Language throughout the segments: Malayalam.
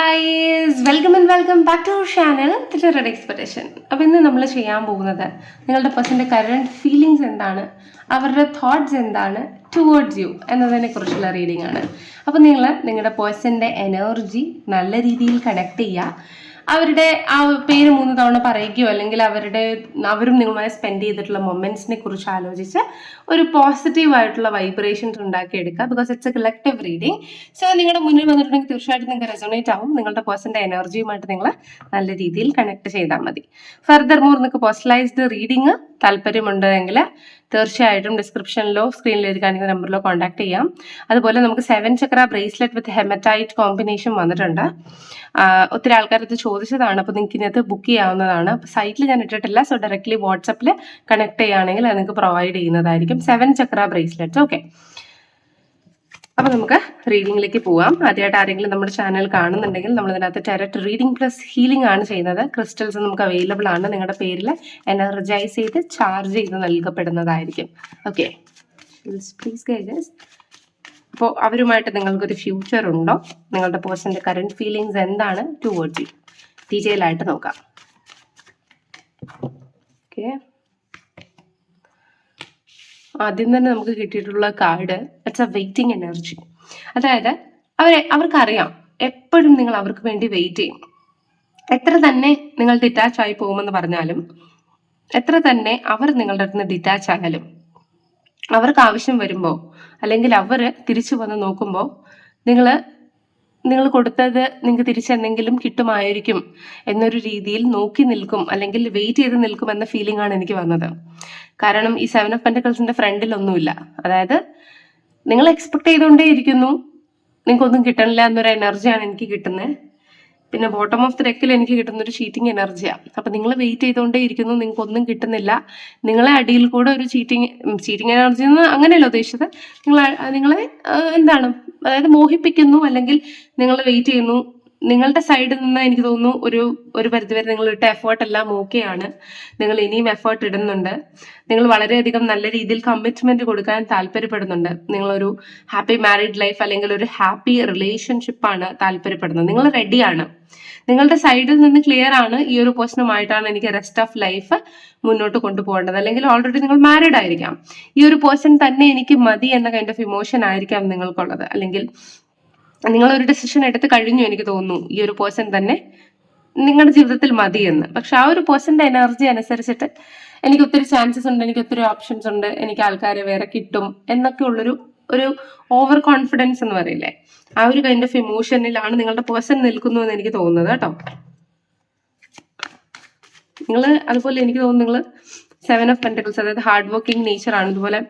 Guys welcome and welcome back to channel red expectation അപ്പോൾ ഇന്ന് നമ്മൾ ചെയ്യാൻ പോകുന്നത് നിങ്ങളുടെ പേഴ്സന്റെ കറണ്ട് ഫീലിങ്സ് എന്താണ്? അവരുടെ തോട്ട്സ് എന്താണ്? ടുവേർഡ്സ് യു എന്നതിനെ കുറിച്ചുള്ള റീഡിംഗ് ആണ്. അപ്പോൾ നിങ്ങൾ നിങ്ങളുടെ പേഴ്സന്റെ എനർജി നല്ല രീതിയിൽ കണക്ട് ചെയ്യുക. അവരുടെ ആ പേര് മൂന്ന് തവണ പറയുകയോ അല്ലെങ്കിൽ അവരുടെ അവരും നിങ്ങളുമായി സ്പെൻഡ് ചെയ്തിട്ടുള്ള മൊമെന്റ്സിനെ കുറിച്ച് ആലോചിച്ച് ഒരു പോസിറ്റീവ് ആയിട്ടുള്ള വൈബ്രേഷൻസ് ഉണ്ടാക്കിയെടുക്കുക because it's a collective reading so നിങ്ങളുടെ മുന്നിൽ വന്നിട്ടുണ്ടെങ്കിൽ തീർച്ചയായിട്ടും നിങ്ങൾക്ക് റെസോണേറ്റ് ആവും. നിങ്ങളുടെ പേഴ്സന്റെ എനർജിയുമായിട്ട് നിങ്ങൾ നല്ല രീതിയിൽ കണക്ട് ചെയ്താൽ മതി. ഫർദർ മോർ നിങ്ങൾക്ക് പേഴ്സണലൈസ്ഡ് റീഡിങ് താല്പര്യമുണ്ട് എങ്കിൽ തീർച്ചയായിട്ടും ഡിസ്ക്രിപ്ഷനിലോ സ്ക്രീനിൽ എഴുതി കാണിക്കുന്ന നമ്പറിലോ കോൺടാക്ട് ചെയ്യാം. അതുപോലെ നമുക്ക് seven chakra bracelet with hematite combination വന്നിട്ടുണ്ട്. ഒത്തിരി ആൾക്കാർ ഇത് ചോദിച്ചതാണ്. അപ്പോൾ നിങ്ങൾക്ക് ഇതിനകത്ത് ബുക്ക് ചെയ്യാവുന്നതാണ്. സൈറ്റിൽ ഞാൻ ഇട്ടിട്ടില്ല. സോ ഡയറക്റ്റ്ലി വാട്സപ്പിൽ കണക്ട് ചെയ്യുകയാണെങ്കിൽ അത് നിങ്ങൾക്ക് പ്രൊവൈഡ് ചെയ്യുന്നതായിരിക്കും. സെവൻ ചക്ര ബ്രേസ്ലെറ്റ്സ് ഓക്കെ അപ്പോൾ നമുക്ക് റീഡിംഗിലേക്ക് പോവാം. ആദ്യമായിട്ട് ആരെങ്കിലും നമ്മുടെ ചാനൽ കാണുന്നുണ്ടെങ്കിൽ നമ്മൾ ഇതിനകത്ത് ടെററ്റ് റീഡിംഗ് പ്ലസ് ഹീലിംഗ് ആണ് ചെയ്യുന്നത്. ക്രിസ്റ്റൽസ് നമുക്ക് അവൈലബിൾ ആണ്. നിങ്ങളുടെ പേരിൽ എനർജൈസ് ചെയ്ത് ചാർജ് ചെയ്ത് നൽകപ്പെടുന്നതായിരിക്കും. ഓക്കെ പ്ലീസ് ഗൈഡസ് അപ്പോൾ അവരുമായിട്ട് നിങ്ങൾക്കൊരു ഫ്യൂച്ചർ ഉണ്ടോ? നിങ്ങളുടെ പേഴ്സന്റെ കറണ്ട് ഫീലിങ്സ് എന്താണ്? ടുവേർഡ്സ് യു ഡീറ്റെയിൽ ആയിട്ട് നോക്കാം. ഓക്കെ ആദ്യം തന്നെ നമുക്ക് കിട്ടിയിട്ടുള്ള card it's a waiting energy അതായത് അവരെ അവർക്കറിയാം എപ്പോഴും നിങ്ങൾ അവർക്ക് വേണ്ടി വെയിറ്റ് ചെയ്യും. എത്ര തന്നെ നിങ്ങൾ ഡിറ്റാച്ച് ആയി പോകുമെന്ന് പറഞ്ഞാലും എത്ര തന്നെ അവർ നിങ്ങളുടെ അടുത്ത് ഡിറ്റാച്ച് ആയാലും അവർക്ക് ആവശ്യം വരുമ്പോൾ അല്ലെങ്കിൽ അവർ തിരിച്ചു വന്ന് നോക്കുമ്പോൾ നിങ്ങൾ നിങ്ങൾ കൊടുത്തത് നിങ്ങൾക്ക് തിരിച്ചെന്തെങ്കിലും കിട്ടുമായിരിക്കും എന്നൊരു രീതിയിൽ നോക്കി നിൽക്കും അല്ലെങ്കിൽ വെയിറ്റ് ചെയ്ത് നിൽക്കും എന്ന ഫീലിംഗ് ആണ് എനിക്ക് വന്നത്. കാരണം ഈ സെവൻ ഓഫ് പെൻഡക്കൾസിന്റെ ഫ്രണ്ടിൽ ഒന്നുമില്ല. അതായത് നിങ്ങൾ എക്സ്പെക്ട് ചെയ്തുകൊണ്ടേ ഇരിക്കുന്നു നിങ്ങൾക്കൊന്നും കിട്ടണില്ല എന്നൊരു എനർജിയാണ് എനിക്ക് കിട്ടുന്നത്. പിന്നെ ബോട്ടം ഓഫ് ദി ഡെക്കിൽ എനിക്ക് കിട്ടുന്ന ഒരു ചീറ്റിംഗ് എനർജിയാണ് അപ്പൊ നിങ്ങൾ വെയിറ്റ് ചെയ്തുകൊണ്ടേ ഇരിക്കുന്നു. നിങ്ങൾക്ക് ഒന്നും കിട്ടുന്നില്ല. നിങ്ങളെ അടിയിൽ കൂടെ ഒരു ചീറ്റിംഗ് ചീറ്റിംഗ് എനർജി എന്ന് അങ്ങനെയല്ല ഉദ്ദേശിച്ചത്? നിങ്ങൾ നിങ്ങളെ എന്താണ്? അതായത് മോഹിപ്പിക്കുന്നു അല്ലെങ്കിൽ നിങ്ങൾ വെയിറ്റ് ചെയ്യുന്നു. നിങ്ങളുടെ സൈഡിൽ നിന്ന് എനിക്ക് തോന്നുന്നു ഒരു ഒരു പരിധിവരെ നിങ്ങൾ ഇട്ട എഫേർട്ട് എല്ലാം ഓക്കെയാണ് നിങ്ങൾ ഇനിയും എഫേർട്ട് ഇടുന്നുണ്ട്. നിങ്ങൾ വളരെയധികം നല്ല രീതിയിൽ കമ്മിറ്റ്മെന്റ് കൊടുക്കാൻ താല്പര്യപ്പെടുന്നുണ്ട്. നിങ്ങളൊരു ഹാപ്പി മാരീഡ് ലൈഫ് അല്ലെങ്കിൽ ഒരു ഹാപ്പി റിലേഷൻഷിപ്പാണ് താല്പര്യപ്പെടുന്നത്. നിങ്ങൾ റെഡിയാണ് നിങ്ങളുടെ സൈഡിൽ നിന്ന് ക്ലിയർ ആണ് ഈ ഒരു പേഴ്സണുമായിട്ടാണ് എനിക്ക് റെസ്റ്റ് ഓഫ് ലൈഫ് മുന്നോട്ട് കൊണ്ടുപോകേണ്ടത്. അല്ലെങ്കിൽ ഓൾറെഡി നിങ്ങൾ മാരീഡ് ആയിരിക്കാം. ഈ ഒരു പേഴ്സൺ തന്നെ എനിക്ക് മതി എന്ന കൈൻഡ് ഓഫ് ഇമോഷൻ ആയിരിക്കാം നിങ്ങൾക്കുള്ളത്. അല്ലെങ്കിൽ നിങ്ങൾ ഒരു ഡെസിഷൻ എടുത്ത് കഴിഞ്ഞു എനിക്ക് തോന്നുന്നു ഈ ഒരു പേഴ്സൺ തന്നെ നിങ്ങളുടെ ജീവിതത്തിൽ മതിയെന്ന് പക്ഷെ ആ ഒരു പേഴ്സന്റെ എനർജി അനുസരിച്ചിട്ട് എനിക്ക് ഒത്തിരി ചാൻസസ് ഉണ്ട് എനിക്ക് ഒത്തിരി ഓപ്ഷൻസ് ഉണ്ട് എനിക്ക് ആൾക്കാരെ വേറെ കിട്ടും എന്നൊക്കെ ഉള്ളൊരു ഒരു ഓവർ കോൺഫിഡൻസ് എന്ന് പറയില്ലേ? ആ ഒരു കൈൻഡ് ഓഫ് ഇമോഷനിലാണ് നിങ്ങളുടെ പേഴ്സൺ നിൽക്കുന്നു എന്ന് എനിക്ക് തോന്നുന്നത് കേട്ടോ. നിങ്ങൾ അതുപോലെ എനിക്ക് തോന്നുന്നു നിങ്ങൾ സെവൻ ഓഫ് പെന്റക്കിൾസ് അതായത് ഹാർഡ് വർക്കിംഗ് നേച്ചർ ആണ് അതുപോലെ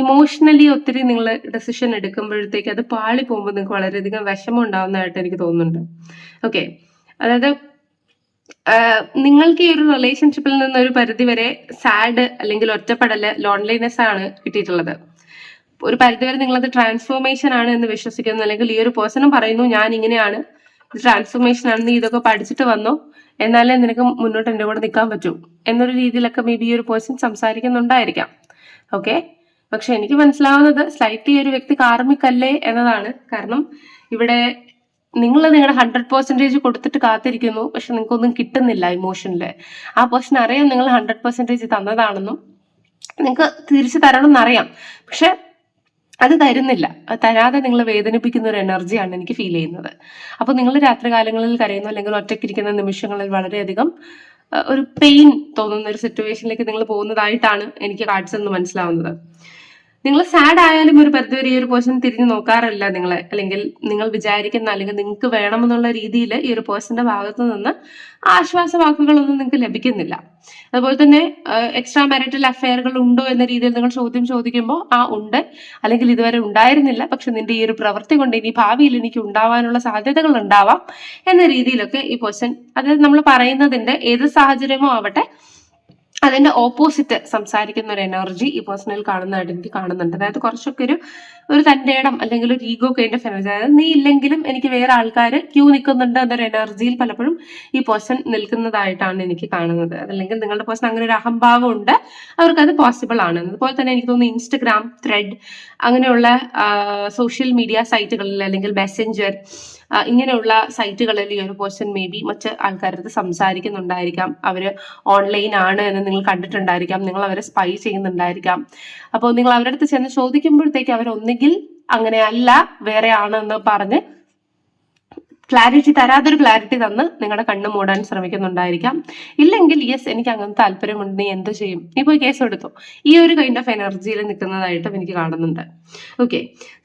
ഇമോഷണലി ഒത്തിരി നിങ്ങൾ ഡെസിഷൻ എടുക്കുമ്പോഴത്തേക്ക് അത് പാളി പോകുമ്പോൾ നിങ്ങൾക്ക് വളരെയധികം വിഷമം ഉണ്ടാവുന്നതായിട്ട് എനിക്ക് തോന്നുന്നുണ്ട്. ഓക്കെ അതായത് നിങ്ങൾക്ക് ഈ ഒരു റിലേഷൻഷിപ്പിൽ നിന്ന് ഒരു പരിധി വരെ സാഡ് അല്ലെങ്കിൽ ഒറ്റപ്പെടൽ ലോൺലിനെസ് ആണ് കിട്ടിയിട്ടുള്ളത്. ഒരു പരിധിവരെ നിങ്ങളത് ട്രാൻസ്ഫോർമേഷൻ ആണ് എന്ന് വിശ്വസിക്കുന്നു. അല്ലെങ്കിൽ ഈ ഒരു പേഴ്സണും പറയുന്നു ഞാൻ ഇങ്ങനെയാണ്. ട്രാൻസ്ഫോർമേഷൻ ആണ് നീ ഇതൊക്കെ പഠിച്ചിട്ട് വന്നോ. എന്നാലേ നിനക്ക് മുന്നോട്ട് എന്റെ കൂടെ നിൽക്കാൻ പറ്റൂ. എന്നൊരു രീതിയിലൊക്കെ മേ ബി ഈ ഒരു പേഴ്സൺ സംസാരിക്കുന്നുണ്ടായിരിക്കാം. ഓക്കെ പക്ഷെ എനിക്ക് മനസ്സിലാവുന്നത് സ്ലൈറ്റ്ലി ഒരു വ്യക്തി കാർമിക്കല്ലേ എന്നതാണ്. കാരണം ഇവിടെ നിങ്ങൾ നിങ്ങളുടെ ഹൺഡ്രഡ് പെർസെന്റേജ് കൊടുത്തിട്ട് കാത്തിരിക്കുന്നു. പക്ഷെ നിങ്ങൾക്കൊന്നും കിട്ടുന്നില്ല ഇമോഷനിൽ ആ പേഴ്സൺ അറിയാം നിങ്ങൾ ഹൺഡ്രഡ് പെർസെന്റേജ് തന്നതാണെന്നും. നിങ്ങൾക്ക് തിരിച്ചു തരണം എന്നറിയാം. പക്ഷെ അത് തരുന്നില്ല. തരാതെ നിങ്ങൾ വേദനിപ്പിക്കുന്ന ഒരു എനർജിയാണ് എനിക്ക് ഫീൽ ചെയ്യുന്നത്. അപ്പോൾ നിങ്ങൾ രാത്രികാലങ്ങളിൽ കരയുന്നു അല്ലെങ്കിൽ ഒറ്റയ്ക്കിരിക്കുന്ന നിമിഷങ്ങളിൽ വളരെയധികം ഒരു പെയിൻ തോന്നുന്ന ഒരു സിറ്റുവേഷനിലേക്ക് നിങ്ങൾ പോകുന്നതായിട്ടാണ് എനിക്ക് കാർഡ്സ് എന്ന് മനസ്സിലാവുന്നത്. നിങ്ങൾ സാഡ് ആയാലും ഒരു പരിധിവരെ ഈ ഒരു പേഴ്സൺ തിരിഞ്ഞു നോക്കാറില്ല നിങ്ങളെ. അല്ലെങ്കിൽ നിങ്ങൾ വിചാരിക്കുന്ന അല്ലെങ്കിൽ നിങ്ങൾക്ക് വേണമെന്നുള്ള രീതിയിൽ ഈ ഒരു പേഴ്സന്റെ ഭാഗത്തു നിന്ന് ആശ്വാസ വാക്കുകളൊന്നും നിങ്ങൾക്ക് ലഭിക്കുന്നില്ല. അതുപോലെ തന്നെ എക്സ്ട്രാ മാരിറ്റൽ അഫയറുകൾ ഉണ്ടോ എന്ന രീതിയിൽ നിങ്ങൾ ചോദ്യം ചോദിക്കുമ്പോൾ ആ ഉണ്ട്. അല്ലെങ്കിൽ ഇതുവരെ ഉണ്ടായിരുന്നില്ല. പക്ഷെ നിന്റെ ഈ ഒരു പ്രവൃത്തി കൊണ്ട് ഇനി ഭാവിയിൽ എനിക്ക് ഉണ്ടാവാനുള്ള സാധ്യതകൾ ഉണ്ടാവാം എന്ന രീതിയിലൊക്കെ ഈ പേഴ്സൺ അതായത് നമ്മൾ പറയുന്നതിന്റെ ഏത് സാഹചര്യമോ ആവട്ടെ അതിന്റെ ഓപ്പോസിറ്റ് സംസാരിക്കുന്ന ഒരു എനർജി ഈ പേഴ്സണൽ കാണുന്നതായിട്ട് എനിക്ക് കാണുന്നുണ്ട്. അതായത് കുറച്ചൊക്കെ ഒരു ഒരു തന്റെ ഇടം അല്ലെങ്കിൽ ഒരു ഈഗോ കൈൻഡ് ഓഫ് എനർജി അതായത് നീ ഇല്ലെങ്കിലും എനിക്ക് വേറെ ആൾക്കാർ ക്യൂ നിൽക്കുന്നുണ്ട് എന്നൊരു എനർജിയിൽ പലപ്പോഴും ഈ പേഴ്സൺ നിൽക്കുന്നതായിട്ടാണ് എനിക്ക് കാണുന്നത്. അതല്ലെങ്കിൽ നിങ്ങളുടെ പേഴ്സൺ അങ്ങനെ ഒരു അഹംഭാവം ഉണ്ട് അവർക്കത് പോസിബിൾ ആണ്. അതുപോലെ തന്നെ എനിക്ക് തോന്നുന്നു ഇൻസ്റ്റഗ്രാം ത്രെഡ് അങ്ങനെയുള്ള സോഷ്യൽ മീഡിയ സൈറ്റുകളിൽ അല്ലെങ്കിൽ മെസ്സഞ്ചർ ഇങ്ങനെയുള്ള സൈറ്റുകളിൽ ഈ ഒരു പേഴ്സൺ മേ ബി മറ്റ് ആൾക്കാരടുത്ത് സംസാരിക്കുന്നുണ്ടായിരിക്കാം. അവർ ഓൺലൈൻ ആണ് എന്ന് നിങ്ങൾ കണ്ടിട്ടുണ്ടായിരിക്കാം. നിങ്ങൾ അവരെ സ്പൈ ചെയ്യുന്നുണ്ടായിരിക്കാം. അപ്പോൾ നിങ്ങൾ അവരുടെ അടുത്ത് ചെന്ന് ചോദിക്കുമ്പോഴത്തേക്ക് അവരൊന്നുകിൽ അങ്ങനെയല്ല വേറെ ആണെന്ന് പറഞ്ഞ് ക്ലാരിറ്റി തരാതൊരു ക്ലാരിറ്റി തന്ന് നിങ്ങളുടെ കണ്ണ് മൂടാൻ ശ്രമിക്കുന്നുണ്ടായിരിക്കാം. ഇല്ലെങ്കിൽ യെസ് എനിക്ക് അങ്ങനെ താല്പര്യമുണ്ട് നീ എന്ത് ചെയ്യും? നീ പോയി കേസ് എടുത്തു? ഈ ഒരു കൈൻഡ് ഓഫ് എനർജിയിൽ നിൽക്കുന്നതായിട്ടും എനിക്ക് കാണുന്നുണ്ട്. ഓക്കെ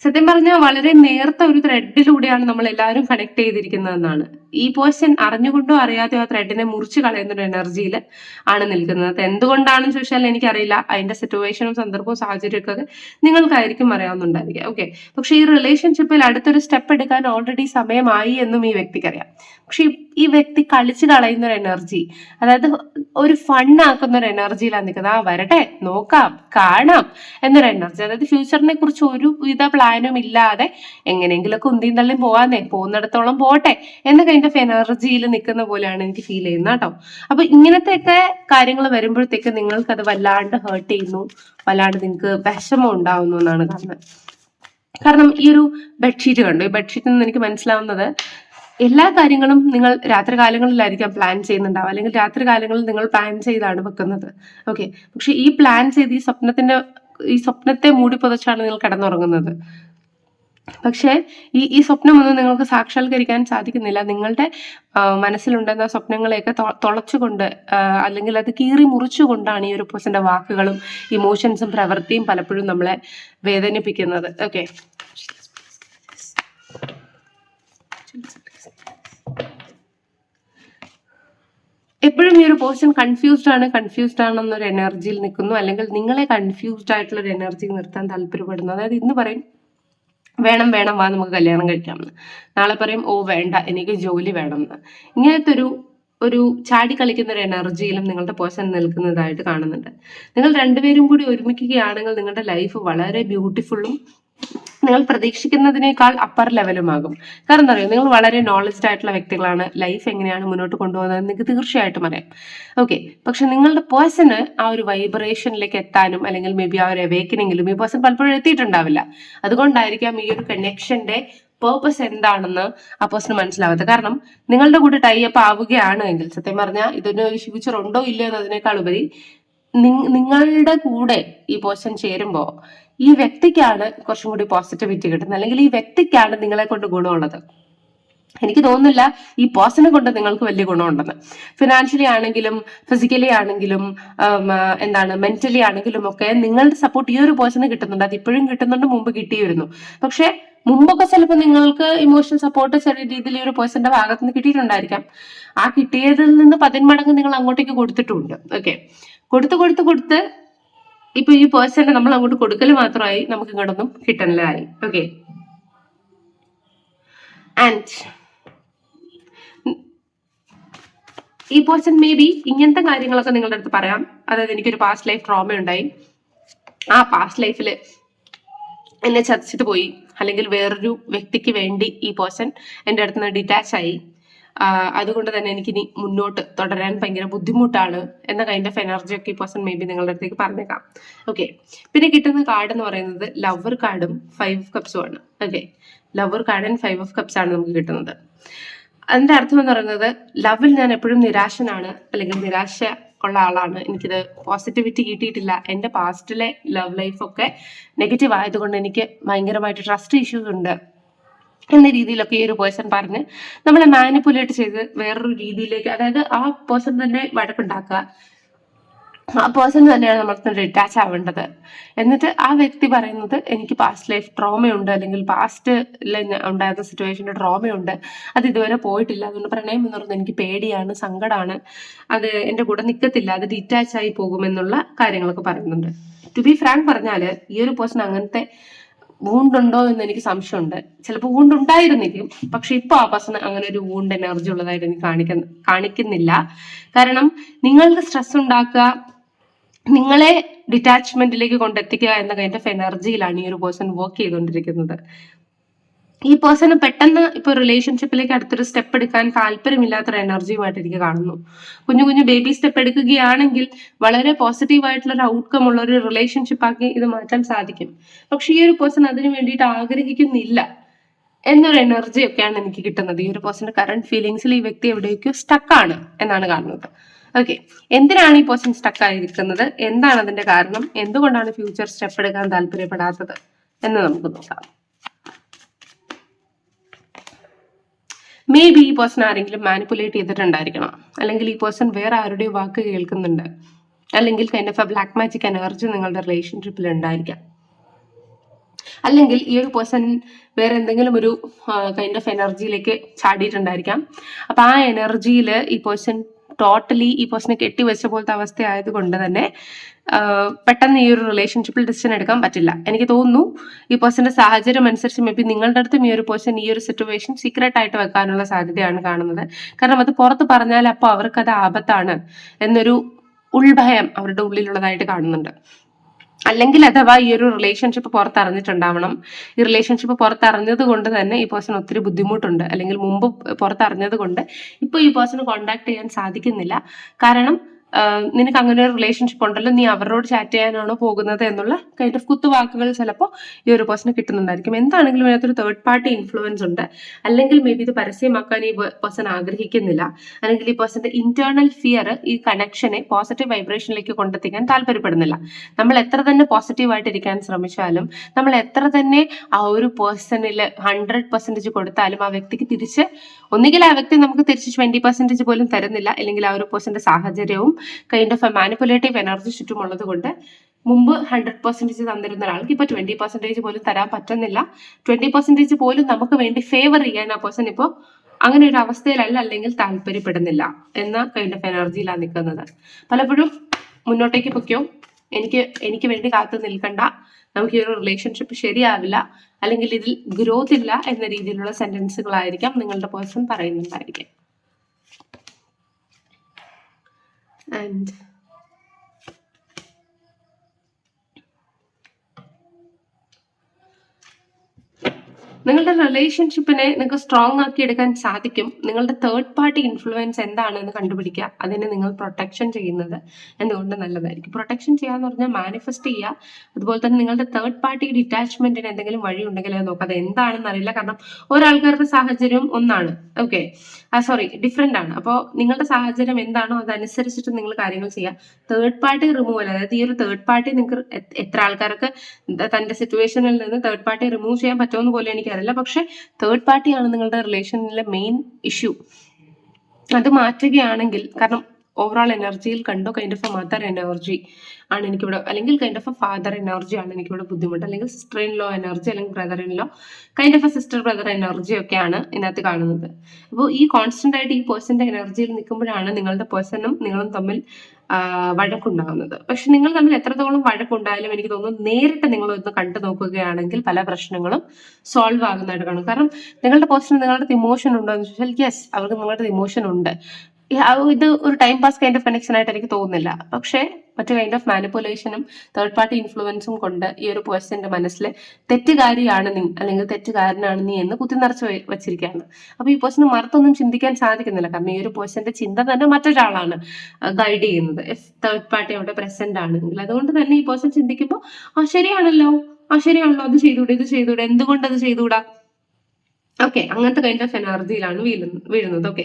സത്യം പറഞ്ഞാൽ വളരെ നേർത്ത ഒരു ത്രെഡിലൂടെയാണ് നമ്മൾ എല്ലാവരും കണക്ട് ചെയ്തിരിക്കുന്നതെന്നാണ്. ഈ പേഴ്സൺ അറിഞ്ഞുകൊണ്ടോ അറിയാതെയോ ആ ത്രെഡിനെ മുറിച്ച് കളയുന്ന ഒരു എനർജിയിൽ ആണ് നിൽക്കുന്നത്. എന്തുകൊണ്ടാണെന്ന് ചോദിച്ചാൽ എനിക്കറിയില്ല. അതിന്റെ സിറ്റുവേഷനും സന്ദർഭവും സാഹചര്യമൊക്കെ നിങ്ങൾക്കായിരിക്കും അറിയാവുന്നുണ്ടായിരിക്കുക ഓക്കെ പക്ഷെ ഈ റിലേഷൻഷിപ്പിൽ അടുത്തൊരു സ്റ്റെപ്പ് എടുക്കാൻ ഓൾറെഡി സമയമായി എന്നും ഈ വ്യക്തിക്കറിയാം. പക്ഷെ ഈ- വ്യക്തി കളിച്ചു കളയുന്ന ഒരു എനർജി അതായത് ഒരു ഫണ്ണാക്കുന്ന ഒരു എനർജിയിലാണ് നിൽക്കുന്നത്. ആ വരട്ടെ നോക്കാം കാണാം എന്നൊരു എനർജി. അതായത് ഫ്യൂച്ചറിനെ കുറിച്ച് ഒരു വിധ പ്ലാനും ഇല്ലാതെ എങ്ങനെയെങ്കിലുമൊക്കെ ഉന്തിയും തള്ളിയും പോവാന്നേ പോകുന്നിടത്തോളം പോട്ടെ എന്ന കൈൻഡ് ഓഫ് എനർജിയിൽ നിൽക്കുന്ന പോലെയാണ് എനിക്ക് ഫീൽ ചെയ്യുന്നത് കേട്ടോ. അപ്പൊ ഇങ്ങനത്തെയൊക്കെ കാര്യങ്ങൾ വരുമ്പോഴത്തേക്ക് നിങ്ങൾക്ക് അത് വല്ലാണ്ട് ഹേർട്ട് ചെയ്യുന്നു വല്ലാണ്ട് നിങ്ങൾക്ക് വിഷമം ഉണ്ടാവുന്നു എന്നാണ് കാണുന്നത് കാരണം ഈ ഒരു ബെഡ്ഷീറ്റ് കണ്ടു? ഈ ബെഡ്ഷീറ്റ് നിന്ന് എനിക്ക് മനസ്സിലാവുന്നത് എല്ലാ കാര്യങ്ങളും നിങ്ങൾ രാത്രി കാലങ്ങളിലായിരിക്കാം പ്ലാൻ ചെയ്യുന്നുണ്ടാവുക. അല്ലെങ്കിൽ രാത്രി കാലങ്ങളിൽ നിങ്ങൾ പ്ലാൻ ചെയ്താണ് വെക്കുന്നത്. ഓക്കെ പക്ഷെ ഈ പ്ലാൻ ചെയ്ത് ഈ സ്വപ്നത്തിന്റെ ഈ സ്വപ്നത്തെ മൂടി പുതച്ചാണ് നിങ്ങൾ കിടന്നുറങ്ങുന്നത്. പക്ഷേ ഈ ഈ സ്വപ്നമൊന്നും നിങ്ങൾക്ക് സാക്ഷാത്കരിക്കാൻ സാധിക്കുന്നില്ല. നിങ്ങളുടെ മനസ്സിലുണ്ടെന്ന സ്വപ്നങ്ങളെയൊക്കെ തുളച്ചുകൊണ്ട് അല്ലെങ്കിൽ അത് കീറി മുറിച്ചുകൊണ്ടാണ് ഈ ഒരു പേഴ്സന്റെ വാക്കുകളും ഇമോഷൻസും പ്രവൃത്തിയും പലപ്പോഴും നമ്മളെ വേദനിപ്പിക്കുന്നത്. ഓക്കെ എപ്പോഴും ഈ ഒരു പേഴ്സൺ കൺഫ്യൂസ്ഡ് ആണ് കൺഫ്യൂസ്ഡ് ആണെന്നൊരു എനർജിയിൽ നിൽക്കുന്നു. അല്ലെങ്കിൽ നിങ്ങളെ കൺഫ്യൂസ്ഡ് ആയിട്ടുള്ള ഒരു എനർജി നിർത്താൻ താല്പര്യപ്പെടുന്നു. അതായത് ഇന്ന് പറയും വേണം വേണം വാ നമുക്ക് കല്യാണം കഴിക്കാം എന്ന് നാളെ പറയും ഓ വേണ്ട എനിക്ക് ജോലി വേണം എന്ന് ഇങ്ങനത്തെ ഒരു ഒരു ചാടി കളിക്കുന്ന ഒരു എനർജിയിലും നിങ്ങളുടെ പേഴ്സൺ നിൽക്കുന്നതായിട്ട് കാണുന്നുണ്ട്. നിങ്ങൾ രണ്ടുപേരും കൂടി ഒരുമിക്കുകയാണെങ്കിൽ നിങ്ങളുടെ ലൈഫ് വളരെ ബ്യൂട്ടിഫുള്ളും നിങ്ങൾ പ്രതീക്ഷിക്കുന്നതിനേക്കാൾ അപ്പർ ലെവലുമാകും കാരണം പറയുക നിങ്ങൾ വളരെ നോളജ്ഡ് ആയിട്ടുള്ള വ്യക്തികളാണ്. ലൈഫ് എങ്ങനെയാണ് മുന്നോട്ട് കൊണ്ടുപോകുന്നത് നിങ്ങൾക്ക് തീർച്ചയായിട്ടും അറിയാം. ഓക്കെ പക്ഷെ നിങ്ങളുടെ പേഴ്സണ് ആ ഒരു വൈബ്രേഷനിലേക്ക് എത്താനും അല്ലെങ്കിൽ മേ ബി ആ ഒരു അവേക്കനെങ്കിലും ഈ പേഴ്സൺ പലപ്പോഴും എത്തിയിട്ടുണ്ടാവില്ല. അതുകൊണ്ടായിരിക്കാം ഈ ഒരു കണക്ഷന്റെ പേർപ്പസ് എന്താണെന്ന് ആ പേഴ്സണ് മനസ്സിലാവാത്തത്. കാരണം നിങ്ങളുടെ കൂടെ ടൈ അപ്പ് ആവുകയാണ് എങ്കിൽ സത്യം പറഞ്ഞാൽ ഇതിന് ഒരു ഫ്യൂച്ചർ ഉണ്ടോ ഇല്ലയോ എന്നതിനേക്കാൾ ഉപരി നിങ്ങളുടെ കൂടെ ഈ പേഴ്സൺ ചേരുമ്പോൾ ഈ വ്യക്തിക്കാണ് കുറച്ചും കൂടി പോസിറ്റിവിറ്റി കിട്ടുന്നത്. അല്ലെങ്കിൽ ഈ വ്യക്തിക്കാണ് നിങ്ങളെ കൊണ്ട് ഗുണമുള്ളത്. എനിക്ക് തോന്നുന്നില്ല ഈ പേഴ്സണെ കൊണ്ട് നിങ്ങൾക്ക് വലിയ ഗുണമുണ്ടെന്ന്. ഫിനാൻഷ്യലി ആണെങ്കിലും ഫിസിക്കലി ആണെങ്കിലും എന്താണ് മെന്റലി ആണെങ്കിലും ഒക്കെ നിങ്ങളുടെ സപ്പോർട്ട് ഈ ഒരു പേഴ്സണ് കിട്ടുന്നുണ്ട്. അത് ഇപ്പോഴും കിട്ടുന്നുണ്ട് മുമ്പ് കിട്ടിയിരുന്നു. പക്ഷെ മുമ്പൊക്കെ ചിലപ്പോൾ നിങ്ങൾക്ക് ഇമോഷണൽ സപ്പോർട്ട് ചെറിയ രീതിയിൽ ഈ ഒരു പേഴ്സന്റെ ഭാഗത്ത് നിന്ന് കിട്ടിയിട്ടുണ്ടായിരിക്കാം. ആ കിട്ടിയതിൽ നിന്ന് പതിന്മടങ്ങ് നിങ്ങൾ അങ്ങോട്ടേക്ക് കൊടുത്തിട്ടുണ്ട്. ഓക്കെ കൊടുത്ത് കൊടുത്ത് കൊടുത്ത് ഇപ്പൊ ഈ പേഴ്സൺ നമ്മൾ അങ്ങോട്ട് കൊടുക്കൽ മാത്രമായി നമുക്ക് ഇങ്ങോട്ടൊന്നും കിട്ടണില്ലായി. ഓക്കെ ആൻഡ് ഈ പേഴ്സൺ മേ ബി ഇങ്ങനത്തെ കാര്യങ്ങളൊക്കെ നിങ്ങളുടെ അടുത്ത് പറയാം. അതായത് എനിക്കൊരു പാസ്റ്റ് ലൈഫ് ട്രോമ ഉണ്ടായി. ആ പാസ്റ്റ് ലൈഫിൽ എന്നെ ചതിച്ചിട്ട് പോയി. അല്ലെങ്കിൽ വേറൊരു വ്യക്തിക്ക് വേണ്ടി ഈ പേഴ്സൺ എന്റെ അടുത്ത് നിന്ന് ഡിറ്റാച്ച് ആയി. അതുകൊണ്ട് തന്നെ എനിക്കിനി മുന്നോട്ട് തുടരാൻ ഭയങ്കര ബുദ്ധിമുട്ടാണ് എന്ന കൈൻഡ് ഓഫ് എനർജി ഒക്കെ ഈ പേഴ്സൺ മേ ബി നിങ്ങളുടെ അടുത്തേക്ക് പറഞ്ഞേക്കാം. ഓക്കെ പിന്നെ കിട്ടുന്ന കാർഡ് എന്ന് പറയുന്നത് ലവർ കാർഡും ഫൈവ് കപ്സും ആണ്. Okay lover card and five of cups ആണ് നമുക്ക് കിട്ടുന്നത്. അതിന്റെ അർത്ഥം എന്ന് പറയുന്നത് ലവിൽ ഞാൻ എപ്പോഴും നിരാശനാണ് അല്ലെങ്കിൽ നിരാശ ഉള്ള ആളാണ്. എനിക്കിത് പോസിറ്റിവിറ്റി കിട്ടിയിട്ടില്ല. എന്റെ പാസ്റ്റിലെ ലവ് ലൈഫൊക്കെ നെഗറ്റീവ് ആയതുകൊണ്ട് എനിക്ക് ഭയങ്കരമായിട്ട് ട്രസ്റ്റ് ഇഷ്യൂസ് ഉണ്ട്. എന്ന രീതിയിലൊക്കെ ഈ ഒരു പേഴ്സൺ പറഞ്ഞ് നമ്മളെ മാനിപ്പുലേറ്റ് ചെയ്ത് വേറൊരു രീതിയിലേക്ക് അതായത് ആ പേഴ്സൺ തന്നെ വഴക്കുണ്ടാക്കുക. ആ പേഴ്സൺ തന്നെയാണ് നമ്മൾ ഡിറ്റാച്ച് ആവേണ്ടത്. എന്നിട്ട് ആ വ്യക്തി പറയുന്നത് എനിക്ക് പാസ്റ്റ് ലൈഫ് ട്രോമയുണ്ട് അല്ലെങ്കിൽ പാസ്റ്റിൽ ഉണ്ടായിരുന്ന സിറ്റുവേഷന്റെ ട്രോമയുണ്ട് അത് ഇതുവരെ പോയിട്ടില്ല. അതുകൊണ്ട് പ്രണയം എന്ന് പറയുന്നത് എനിക്ക് പേടിയാണ് സങ്കടമാണ് അത് എന്റെ കൂടെ നിൽക്കത്തില്ല അത് ഡിറ്റാച്ച് ആയി പോകുമെന്നുള്ള കാര്യങ്ങളൊക്കെ പറയുന്നുണ്ട്. ടു ബി ഫ്രാങ്ക് പറഞ്ഞാൽ ഈ ഒരു പേഴ്സൺ അങ്ങനത്തെ വൂണ്ടുണ്ടോ എന്ന് എനിക്ക് സംശയമുണ്ട്. ചിലപ്പോൾ വൂണ്ടുണ്ടായിരുന്നിരിക്കും പക്ഷെ ഇപ്പൊ ആ പേഴ്സൺ അങ്ങനെ ഒരു വൂണ്ട് എനർജി ഉള്ളതായിട്ട് എനിക്ക് കാണിക്കുന്ന കാണിക്കുന്നില്ല. കാരണം നിങ്ങൾക്ക് സ്ട്രെസ് ഉണ്ടാക്കുക നിങ്ങളെ ഡിറ്റാച്ച്മെന്റിലേക്ക് കൊണ്ടെത്തിക്കുക എന്ന കൈൻഡ് ഓഫ് എനർജിയിലാണ് ഈ ഒരു പേഴ്സൺ വർക്ക് ചെയ്തുകൊണ്ടിരിക്കുന്നത് ഈ പേഴ്സണ് പെട്ടെന്ന് ഇപ്പൊ റിലേഷൻഷിപ്പിലേക്ക് അടുത്തൊരു സ്റ്റെപ്പ് എടുക്കാൻ താല്പര്യമില്ലാത്തൊരു എനർജിയുമായിട്ട് എനിക്ക് കാണുന്നു. കുഞ്ഞു കുഞ്ഞു ബേബി സ്റ്റെപ്പ് എടുക്കുകയാണെങ്കിൽ വളരെ പോസിറ്റീവ് ആയിട്ടുള്ള ഒരു ഔട്ട്കം ഉള്ള ഒരു റിലേഷൻഷിപ്പ് ആക്കി ഇത് മാറ്റാൻ സാധിക്കും. പക്ഷെ ഈ ഒരു പേഴ്സൺ അതിനു വേണ്ടിയിട്ട് ആഗ്രഹിക്കുന്നില്ല എന്നൊരു എനർജി ഒക്കെയാണ് എനിക്ക് കിട്ടുന്നത്. ഈ ഒരു പേഴ്സന്റെ കറണ്ട് ഫീലിങ്സിൽ ഈ വ്യക്തി എവിടെയൊക്കെയോ സ്റ്റക്കാണ് എന്നാണ് കാണുന്നത്. ഓക്കെ എന്തിനാണ് ഈ പേഴ്സൺ സ്റ്റക്ക് ആയിരിക്കുന്നത്? എന്താണ് അതിന്റെ കാരണം? എന്തുകൊണ്ടാണ് ഫ്യൂച്ചർ സ്റ്റെപ്പ് എടുക്കാൻ താല്പര്യപ്പെടാത്തത്? എന്ന് നമുക്ക് നോക്കാം. മേ ബി ഈ പേഴ്സൺ ആരെങ്കിലും മാനിപ്പുലേറ്റ് ചെയ്തിട്ടുണ്ടായിരിക്കണം. അല്ലെങ്കിൽ ഈ പേഴ്സൺ വേറെ ആരുടെയും വാക്ക് കേൾക്കുന്നുണ്ട്. അല്ലെങ്കിൽ kind of a black magic energy നിങ്ങളുടെ റിലേഷൻഷിപ്പിൽ ഉണ്ടായിരിക്കാം. അല്ലെങ്കിൽ ഈ ഒരു പേഴ്സൺ വേറെ എന്തെങ്കിലും ഒരു കൈൻഡ് ഓഫ് എനർജിയിലേക്ക് ചാടിയിട്ടുണ്ടായിരിക്കാം. അപ്പൊ ആ എനർജിയിൽ ഈ പേഴ്സൺ ടോട്ടലി ഈ പേഴ്സണെ കെട്ടിവെച്ച പോലത്തെ അവസ്ഥ ആയതുകൊണ്ട് തന്നെ പെട്ടെന്ന് ഈ ഒരു റിലേഷൻഷിപ്പിൽ ഡിസിഷൻ എടുക്കാൻ പറ്റില്ല. എനിക്ക് തോന്നുന്നു ഈ പേഴ്സന്റെ സാഹചര്യം അനുസരിച്ച് മേ ബി നിങ്ങളുടെ അടുത്തും ഈ ഒരു പേഴ്സൺ ഈ ഒരു സിറ്റുവേഷൻ സീക്രട്ട് ആയിട്ട് വെക്കാനുള്ള സാധ്യതയാണ് കാണുന്നത്. കാരണം അത് പുറത്ത് പറഞ്ഞാൽ അപ്പോൾ അവർക്കത് ആപത്താണ് എന്നൊരു ഉൾഭയം അവരുടെ ഉള്ളിലുള്ളതായിട്ട് കാണുന്നുണ്ട്. അല്ലെങ്കിൽ അഥവാ ഈ ഒരു റിലേഷൻഷിപ്പ് പുറത്തറിഞ്ഞിട്ടുണ്ടാവണം. ഈ റിലേഷൻഷിപ്പ് പുറത്തറിഞ്ഞത് കൊണ്ട് തന്നെ ഈ പേഴ്സൺ ഒത്തിരി ബുദ്ധിമുട്ടുണ്ട്. അല്ലെങ്കിൽ മുമ്പ് പുറത്തറിഞ്ഞത് കൊണ്ട് ഇപ്പോൾ ഈ പേഴ്സൺ കോണ്ടാക്ട് ചെയ്യാൻ സാധിക്കുന്നില്ല. കാരണം നിനക്ക് അങ്ങനെ ഒരു റിലേഷൻഷിപ്പ് ഉണ്ടല്ലോ നീ അവരോട് ചാറ്റ് ചെയ്യാനാണോ പോകുന്നത് എന്നുള്ള കൈൻഡ് ഓഫ് കുത്തുവാക്കുകൾ ചിലപ്പോൾ ഈ ഒരു പേഴ്സണ് കിട്ടുന്നുണ്ടായിരിക്കും. എന്താണെങ്കിലും ഇതിനകത്തൊരു തേർഡ് പാർട്ടി ഇൻഫ്ലുവൻസ് ഉണ്ട്. അല്ലെങ്കിൽ മേ ബി ഇത് പരസ്യമാക്കാൻ ഈ പേഴ്സൺ ആഗ്രഹിക്കുന്നില്ല. അല്ലെങ്കിൽ ഈ പേഴ്സന്റെ ഇന്റേണൽ ഫിയർ ഈ കണക്ഷനെ പോസിറ്റീവ് വൈബ്രേഷനിലേക്ക് കൊണ്ടെത്തിക്കാൻ താല്പര്യപ്പെടുന്നില്ല. നമ്മൾ എത്ര തന്നെ പോസിറ്റീവായിട്ട് ഇരിക്കാൻ ശ്രമിച്ചാലും നമ്മൾ എത്ര തന്നെ ആ ഒരു പേഴ്സണിൽ ഹൺഡ്രഡ് പെർസെന്റേജ് കൊടുത്താലും ആ വ്യക്തിക്ക് തിരിച്ച് ഒന്നുകിൽ ആ വ്യക്തി നമുക്ക് തിരിച്ച് ട്വന്റി പെർസെന്റേജ് പോലും തരുന്നില്ല. അല്ലെങ്കിൽ ആ ഒരു പേഴ്സന്റെ സാഹചര്യവും kind of a manipulative energy ചുറ്റുമുള്ളത് കൊണ്ട് മുമ്പ് ഹൺഡ്രഡ് പെർസെന്റേജ് തന്നിരുന്ന ഒരാൾക്ക് ഇപ്പോൾ ട്വന്റി പെർസെന്റേജ് പോലും തരാൻ പറ്റുന്നില്ല. ട്വന്റി പെർസെന്റേജ് പോലും നമുക്ക് വേണ്ടി ഫേവർ ചെയ്യാൻ ആ പേഴ്സൺ ഇപ്പോൾ അങ്ങനെ ഒരു അവസ്ഥയിലല്ല അല്ലെങ്കിൽ താല്പര്യപ്പെടുന്നില്ല എന്ന കൈൻഡ് ഓഫ് എനർജിയിലാണ് നിൽക്കുന്നത്. പലപ്പോഴും മുന്നോട്ടേക്ക് പൊയ്ക്കോ. എനിക്ക് എനിക്ക് വേണ്ടി കാത്തു നിൽക്കണ്ട. നമുക്ക് ഈ ഒരു റിലേഷൻഷിപ്പ് ശരിയാവില്ല. അല്ലെങ്കിൽ ഇതിൽ ഗ്രോത്ത് ഇല്ല എന്ന രീതിയിലുള്ള സെന്റൻസുകളായിരിക്കാം നിങ്ങളുടെ പേഴ്സൺ പറയുന്നുണ്ടായിരിക്കും ആൻഡ് നിങ്ങളുടെ റിലേഷൻഷിപ്പിനെ നിങ്ങൾക്ക് സ്ട്രോങ് ആക്കി എടുക്കാൻ സാധിക്കും. നിങ്ങളുടെ തേർഡ് പാർട്ടി ഇൻഫ്ലുവൻസ് എന്താണെന്ന് കണ്ടുപിടിക്കുക. അതിനെ നിങ്ങൾ പ്രൊട്ടക്ഷൻ ചെയ്യുന്നത് എന്തുകൊണ്ട് നല്ലതായിരിക്കും. പ്രൊട്ടക്ഷൻ ചെയ്യാന്ന് പറഞ്ഞാൽ മാനിഫെസ്റ്റ് ചെയ്യുക. അതുപോലെ തന്നെ നിങ്ങളുടെ തേർഡ് പാർട്ടി ഡിറ്റാച്ച്മെന്റിന് എന്തെങ്കിലും വഴി ഉണ്ടെങ്കിൽ അത് നോക്കുക. അത് എന്താണെന്ന് അറിയില്ല. കാരണം ഒരാൾക്കാരുടെ സാഹചര്യം ഒന്നാണ്. ഓക്കെ ആ സോറി ഡിഫറെന്റ് ആണ്. അപ്പോൾ നിങ്ങളുടെ സാഹചര്യം എന്താണോ അതനുസരിച്ചിട്ട് നിങ്ങൾ കാര്യങ്ങൾ ചെയ്യുക. തേർഡ് പാർട്ടി റിമൂവൽ അതായത് ഈ ഒരു തേർഡ് പാർട്ടി നിങ്ങൾക്ക് എത്ര ആൾക്കാർക്ക് തന്റെ സിറ്റുവേഷനിൽ നിന്ന് തേർഡ് പാർട്ടി റിമൂവ് ചെയ്യാൻ പറ്റുമെന്ന് പോലും എനിക്കറിയില്ല പക്ഷെ തേർഡ് പാർട്ടിയാണ് നിങ്ങളുടെ റിലേഷനിലെ മെയിൻ ഇഷ്യൂ അത് മാറ്റുകയാണെങ്കിൽ കാരണം ഓവറോൾ എനർജിയിൽ കണ്ടോ? Kind of a mother energy ആണ് എനിക്കിവിടെ അല്ലെങ്കിൽ kind of a father energy ആണ് എനിക്കിവിടെ ബുദ്ധിമുട്ട്. അല്ലെങ്കിൽ സിസ്റ്റർ ഇൻ ലോ എനർജി അല്ലെങ്കിൽ brother in law kind of a sister brother energy ഒക്കെയാണ് ഇതിനകത്ത് കാണുന്നത്. അപ്പോൾ ഈ കോൺസ്റ്റന്റ് ആയിട്ട് ഈ പേഴ്സന്റെ എനർജിയിൽ നിൽക്കുമ്പോഴാണ് നിങ്ങളുടെ പേഴ്സണും നിങ്ങളും തമ്മിൽ വഴക്കുണ്ടാകുന്നത് പക്ഷെ നിങ്ങൾ തമ്മിൽ എത്രത്തോളം വഴക്കുണ്ടായാലും എനിക്ക് തോന്നുന്നു നേരിട്ട് നിങ്ങൾ ഒന്ന് കണ്ടു നോക്കുകയാണെങ്കിൽ പല പ്രശ്നങ്ങളും സോൾവ് ആകുന്നതായിട്ട് കാണും. കാരണം നിങ്ങളുടെ പേഴ്സൺ നിങ്ങളുടെ ഇമോഷൻ ഉണ്ടോ എന്ന് ചോദിച്ചാൽ യെസ് അവർക്ക് നിങ്ങളുടെ ഇമോഷൻ ഉണ്ട്. ഇത് ഒരു time pass kind of connection ആയിട്ട് എനിക്ക് തോന്നുന്നില്ല. പക്ഷേ മറ്റു കൈൻഡ് ഓഫ് മാനിപ്പുലേഷനും തേർഡ് പാർട്ടി ഇൻഫ്ലുവൻസും കൊണ്ട് ഈ ഒരു പേഴ്സന്റെ മനസ്സിൽ തെറ്റുകാരിയാണ് നീ അല്ലെങ്കിൽ തെറ്റുകാരനാണ് നീ എന്ന് കുത്തി നിറച്ച് വെച്ചിരിക്കുകയാണ്. അപ്പൊ ഈ പേഴ്സൺ മറത്തൊന്നും ചിന്തിക്കാൻ സാധിക്കുന്നില്ല. കാരണം ഈ ഒരു പേഴ്സന്റെ ചിന്ത തന്നെ മറ്റൊരാളാണ് ഗൈഡ് ചെയ്യുന്നത്. തേർഡ് പാർട്ടി അവിടെ പ്രസന്റ് ആണെങ്കിൽ. അതുകൊണ്ട് തന്നെ ഈ പേഴ്സൺ ചിന്തിക്കുമ്പോൾ ആ ശരിയാണല്ലോ. ആ ശരിയാണല്ലോ. അത് ചെയ്തൂടെ ഇത് ചെയ്തൂടെ. എന്തുകൊണ്ട് അത് ചെയ്തൂടാ? ഓക്കെ അങ്ങനത്തെ കൈൻഡ് ഓഫ് എനർജിയിലാണ് വീഴുന്നത് വീഴുന്നത്. ഓക്കെ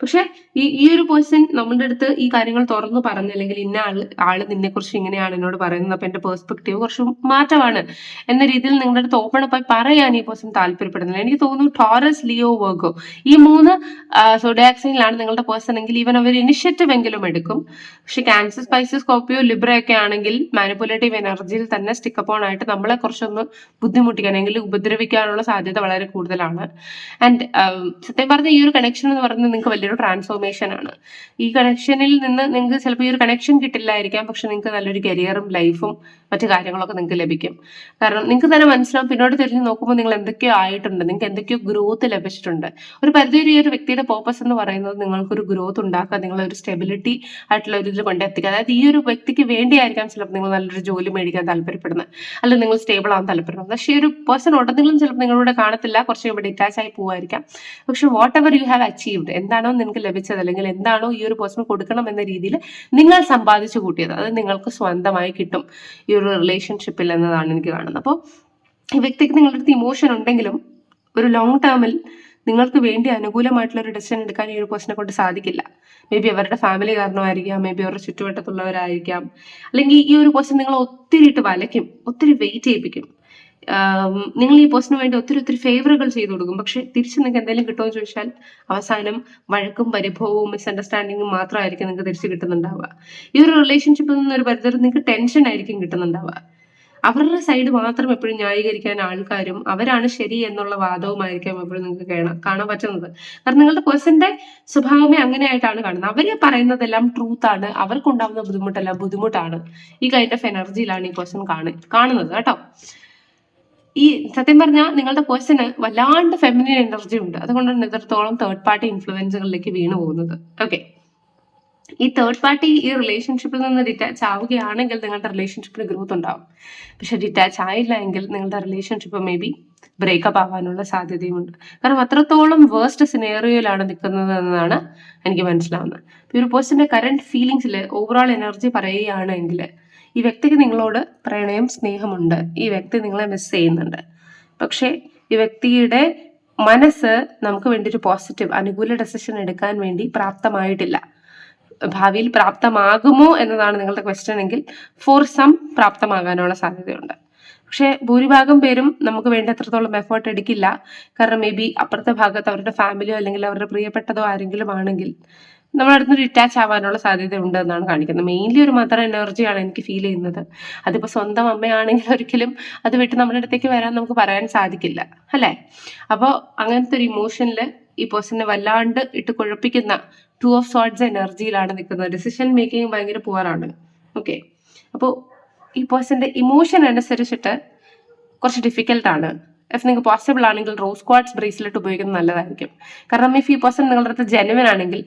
പക്ഷെ ഈ ഈ ഒരു പേഴ്സൺ നമ്മുടെ അടുത്ത് ഈ കാര്യങ്ങൾ തുറന്നു പറഞ്ഞു അല്ലെങ്കിൽ ഇന്ന ആൾ ആൾ നിന്നെ കുറിച്ച് ഇങ്ങനെയാണ് എന്നോട് പറയുന്നത്. അപ്പൊ എന്റെ പേഴ്സ്പെക്റ്റീവ് കുറച്ച് മാറ്റമാണ്. എന്ന രീതിയിൽ നിങ്ങളുടെ അടുത്ത് ഓപ്പൺ അപ്പായി പറയാൻ ഈ പേഴ്സൺ താല്പര്യപ്പെടുന്നില്ല. എനിക്ക് തോന്നുന്നു ടോറസ് ലിയോ വർഗോ ഈ മൂന്ന് സോഡിയാക്സിനിലാണ് നിങ്ങളുടെ പേഴ്സൺ എങ്കിൽ ഈവൻ അവർ ഇനിഷ്യേറ്റീവ് എങ്കിലും എടുക്കും. പക്ഷെ ക്യാൻസർ സ്പൈസസ് കോപ്പിയോ ലിബ്ര ഒക്കെ ആണെങ്കിൽ മാനിപ്പുലേറ്റീവ് എനർജിയിൽ തന്നെ സ്റ്റിക്കപ്പോൺ ആയിട്ട് നമ്മളെ കുറച്ചൊന്ന് ബുദ്ധിമുട്ടിക്കാൻ അല്ലെങ്കിൽ ഉപദ്രവിക്കാനുള്ള സാധ്യത വളരെ കൂടുതലാണ്. ആൻഡ് സത്യം പറഞ്ഞ ഈ ഒരു കണക്ഷൻ എന്ന് പറയുന്നത് നിങ്ങൾക്ക് വലിയൊരു ട്രാൻസ്ഫോർമേഷൻ ആണ്. ഈ കണക്ഷനിൽ നിന്ന് നിങ്ങൾക്ക് ചിലപ്പോൾ ഈ ഒരു കണക്ഷൻ കിട്ടില്ലായിരിക്കാം പക്ഷെ നിങ്ങൾക്ക് നല്ലൊരു കരിയറും ലൈഫും മറ്റു കാര്യങ്ങളൊക്കെ നിങ്ങൾക്ക് ലഭിക്കും. കാരണം നിങ്ങൾക്ക് തന്നെ മനസ്സിലാവും പിന്നോട്ട് തിരിഞ്ഞ് നോക്കുമ്പോൾ നിങ്ങൾ എന്തൊക്കെയോ ആയിട്ടുണ്ട് നിങ്ങൾക്ക് എന്തൊക്കെയോ ഗ്രോത്ത് ലഭിച്ചിട്ടുണ്ട്. ഒരു പരിധിവരെ ഒരു വ്യക്തിയുടെ പേർപ്പസ് എന്ന് പറയുന്നത് നിങ്ങൾക്കൊരു ഗ്രോത്ത് ഉണ്ടാക്കുക നിങ്ങളെ ഒരു സ്റ്റെബിലിറ്റി ആയിട്ടുള്ള ഒരു ഇതിൽ കൊണ്ടെത്തിക്കുക. അതായത് ഈ ഒരു വ്യക്തിക്ക് വേണ്ടിയായിരിക്കാം ചിലപ്പോൾ നിങ്ങൾ നല്ലൊരു ജോലി മേടിക്കാൻ താല്പര്യപ്പെടുന്നത് അല്ലെങ്കിൽ നിങ്ങൾ സ്റ്റേബിൾ ആവാൻ താല്പര്യപ്പെടുന്നത്. പക്ഷേ ഒരു പേഴ്സൺ ഉടനെങ്കിലും ചിലപ്പോൾ നിങ്ങളുടെ കാണത്തില്ല കുറച്ച് ഇവിടെ ഡിറ്റാച്ച് ആയി പോവായിരിക്കാം. പക്ഷെ whatever you have achieved എന്താണോ നിങ്ങൾക്ക് ലഭിച്ചത് അല്ലെങ്കിൽ എന്താണോ ഈ ഒരു പേഴ്സൺ കൊടുക്കണം എന്ന രീതിയിൽ നിങ്ങൾ സമ്പാദിച്ചു കൂട്ടിയത് അത് നിങ്ങൾക്ക് സ്വന്തമായി കിട്ടും. ഈ ഒരു റിലേഷൻഷിപ്പിൽ എന്നതാണ് എനിക്ക് കാണുന്നത്. അപ്പോൾ ഈ വ്യക്തിക്ക് നിങ്ങളുടെ അടുത്ത് ഇമോഷൻ ഉണ്ടെങ്കിലും ഒരു ലോങ് ടേമിൽ നിങ്ങൾക്ക് വേണ്ടി അനുകൂലമായിട്ടുള്ള ഒരു ഡെസിഷൻ എടുക്കാൻ ഈ ഒരു പേഴ്സണെ കൊണ്ട് സാധിക്കില്ല. മേ ബി അവരുടെ ഫാമിലി കാരണമായിരിക്കാം മേ ബി അവരുടെ ചുറ്റുവട്ടത്തുള്ളവരായിരിക്കാം. അല്ലെങ്കിൽ ഈ ഒരു പേഴ്സൺ നിങ്ങളെ ഒത്തിരി ഇട്ട് വലയ്ക്കും ഒത്തിരി വെയിറ്റ് ചെയ്യിപ്പിക്കും. നിങ്ങൾ ഈ പോസ്റ്റിന് വേണ്ടി ഒത്തിരി ഒത്തിരി ഫേവറുകൾ ചെയ്തു കൊടുക്കും. പക്ഷെ തിരിച്ച് നിങ്ങൾക്ക് എന്തെങ്കിലും കിട്ടുമോ എന്ന് ചോദിച്ചാൽ അവസാനം വഴക്കും പരിഭവവും മിസ്അണ്ടർസ്റ്റാൻഡിങ്ങും മാത്രമായിരിക്കും നിങ്ങൾക്ക് തിരിച്ച് കിട്ടുന്നുണ്ടാവുക. ഈ ഒരു റിലേഷൻഷിപ്പിൽ നിന്ന് ഒരു പരിധി നിങ്ങൾക്ക് ടെൻഷൻ ആയിരിക്കും കിട്ടുന്നുണ്ടാവുക. അവരുടെ സൈഡ് മാത്രം എപ്പോഴും ന്യായീകരിക്കാൻ ആൾക്കാരും അവരാണ് ശരി എന്നുള്ള വാദവുമായിരിക്കാം എപ്പോഴും നിങ്ങൾക്ക് കാണാൻ കാണാൻ പറ്റുന്നത്. കാരണം നിങ്ങളുടെ പേഴ്സന്റെ സ്വഭാവമേ അങ്ങനെയായിട്ടാണ് കാണുന്നത്. അവർ പറയുന്നതെല്ലാം ട്രൂത്ത് ആണ്. അവർക്കുണ്ടാവുന്ന ബുദ്ധിമുട്ടെല്ലാം ബുദ്ധിമുട്ടാണ്. ഈ കൈൻഡ് ഓഫ് എനർജിയിലാണ് ഈ പേഴ്സൺ കാണുന്നത് കേട്ടോ. ഈ സത്യം പറഞ്ഞാൽ നിങ്ങളുടെ പേഴ്സന് വല്ലാണ്ട് ഫെമിനിൻ എനർജി ഉണ്ട്. അതുകൊണ്ടാണ് ഇത്രത്തോളം തേർഡ് പാർട്ടി ഇൻഫ്ലുവൻസുകളിലേക്ക് വീണു പോകുന്നത്. ഓക്കെ ഈ തേർഡ് പാർട്ടി ഈ റിലേഷൻഷിപ്പിൽ നിന്ന് ഡിറ്റാച്ച് ആവുകയാണെങ്കിൽ നിങ്ങളുടെ റിലേഷൻഷിപ്പിന് ഗ്രോത്ത് ഉണ്ടാവും. പക്ഷെ ഡിറ്റാച്ച് ആയില്ല എങ്കിൽ നിങ്ങളുടെ റിലേഷൻഷിപ്പ് മേ ബി ബ്രേക്കപ്പ് ആവാനുള്ള സാധ്യതയുമുണ്ട്. കാരണം അത്രത്തോളം വേർസ്റ്റ് സിനേറിയോയിലാണ് നിൽക്കുന്നത് എന്നാണ് എനിക്ക് മനസ്സിലാവുന്നത്. ഈ ഒരു പേഴ്സന്റെ കറന്റ് ഫീലിങ്സിൽ ഓവറോൾ എനർജി പറയുകയാണെങ്കിൽ ഈ വ്യക്തിക്ക് നിങ്ങളോട് പ്രണയം സ്നേഹമുണ്ട്. ഈ വ്യക്തി നിങ്ങളെ മിസ് ചെയ്യുന്നുണ്ട്. പക്ഷേ ഈ വ്യക്തിയുടെ മനസ്സ് നമുക്ക് വേണ്ടി ഒരു പോസിറ്റീവ് അനുകൂല ഡെസിഷൻ എടുക്കാൻ വേണ്ടി പ്രാപ്തമായിട്ടില്ല. ഭാവിയിൽ പ്രാപ്തമാകുമോ എന്നതാണ് നിങ്ങളുടെ ക്വസ്റ്റ്യൻ എങ്കിൽ ഫോർ സം പ്രാപ്തമാകാനുള്ള സാധ്യതയുണ്ട്. പക്ഷേ ഭൂരിഭാഗം പേരും നമുക്ക് വേണ്ട എത്രത്തോളം എഫേർട്ട് എടുക്കില്ല. കാരണം മേ ബി അപ്പുറത്തെ ഭാഗത്ത് അവരുടെ ഫാമിലിയോ അല്ലെങ്കിൽ അവരുടെ പ്രിയപ്പെട്ടതോ ആരെങ്കിലും ആണെങ്കിൽ നമ്മുടെ അടുത്ത് ഡിറ്റാച്ച് ആവാനുള്ള സാധ്യത ഉണ്ട് എന്നാണ് കാണിക്കുന്നത്. മെയിൻലി ഒരു മദർ എനർജിയാണ് എനിക്ക് ഫീൽ ചെയ്യുന്നത്. അതിപ്പോൾ സ്വന്തം അമ്മയാണെങ്കിൽ ഒരിക്കലും അത് വിട്ട് നമ്മുടെ അടുത്തേക്ക് വരാൻ നമുക്ക് പറയാൻ സാധിക്കില്ല. അല്ലേ? അപ്പോൾ അങ്ങനത്തെ ഒരു ഇമോഷനിൽ ഈ പേഴ്സണിനെ വല്ലാണ്ട് ഇട്ട് കുഴപ്പിക്കുന്ന ടു ഓഫ് സോട്ട്സ് എനർജിയിലാണ് നിൽക്കുന്നത്. ഡിസിഷൻ മേക്കിംഗ് ഭയങ്കര പുവറാണ് ഓക്കെ അപ്പോൾ ഈ പേഴ്സന്റെ ഇമോഷൻ അനുസരിച്ചിട്ട് കുറച്ച് ഡിഫിക്കൽട്ടാണ് ഇഫ് നിങ്ങൾക്ക് പോസിബിൾ ആണെങ്കിൽ റോസ് ക്വാഡ്സ് ബ്രേസ്ലെറ്റ് ഉപയോഗിക്കുന്നത് നല്ലതായിരിക്കും. കാരണം ഇഫ് ഈ പേഴ്സൺ നിങ്ങളുടെ അടുത്ത് ജെനുവൻ ആണെങ്കിൽ